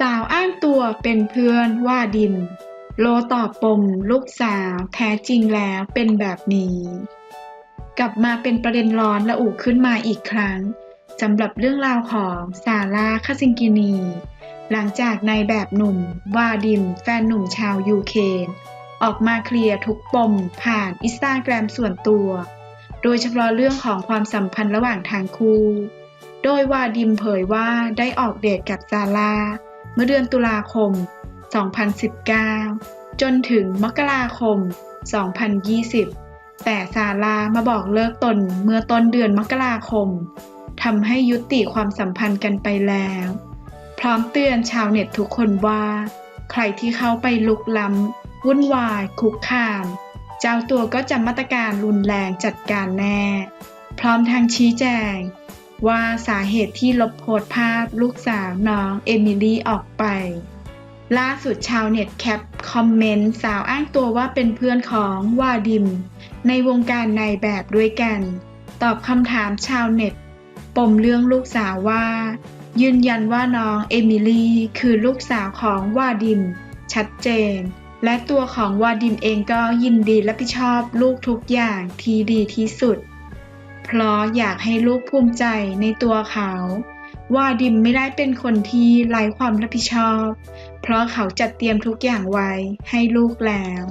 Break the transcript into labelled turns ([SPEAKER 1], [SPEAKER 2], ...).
[SPEAKER 1] สาวอ้างตัวเป็นเพื่อนว่าดิน โลตอบปมลูกสาวแท้จริงแล้วเป็นแบบนี้ กลับมาเป็นประเด็นร้อนและอุขึ้นมาอีกครั้งสำหรับเรื่องราวของซาร่าคาซิงกินี หลังจากนายแบบหนุ่มวาดิมแฟนหนุ่มชาวยูเครนออกมาเคลียร์ทุกปมผ่านอินสตาแกรมส่วนตัว โดยเฉพาะเรื่องของความสัมพันธ์ระหว่างทางคู่ โดยวาดิมเผยว่าได้ออกเดทกับซาร่า เมื่อเดือนตุลาคม 2019 จนถึงมกราคม 2020 แต่ซารามาบอกเลิกตนเมื่อต้นเดือนมกราคมทำให้ยุติความสัมพันธ์กันไปแล้ว พร้อมเตือนชาวเน็ตทุกคนว่า ใครที่เข้าไปลุกล้ำวุ่นวาย คุกคาม เจ้าตัวก็จะมาตรการรุนแรงจัดการแน่ พร้อมทางชี้แจง ว่าสาเหตุที่ลบโพสภาพลูกสาวน้องเอมิลี่ออกไป ล่าสุดชาวเน็ตแคปคอมเมนต์สาวอ้างตัวว่าเป็นเพื่อนของวาดิม ในวงการนายแบบด้วยกัน ตอบคำถามชาวเน็ต ปมเรื่องลูกสาวว่า ยืนยันว่าน้องเอมิลี่คือลูกสาวของวาดิม ชัดเจน และตัวของวาดิมเองก็ยินดีรับผิดชอบลูกทุกอย่างที่ดีที่สุด เพราะอยากให้ลูกภูมิใจในตัวเขา ว่าดิมไม่ได้เป็นคนที่ไร้ความรับผิดชอบ เพราะเขาจัดเตรียมทุกอย่างไว้ให้ลูกแล้ว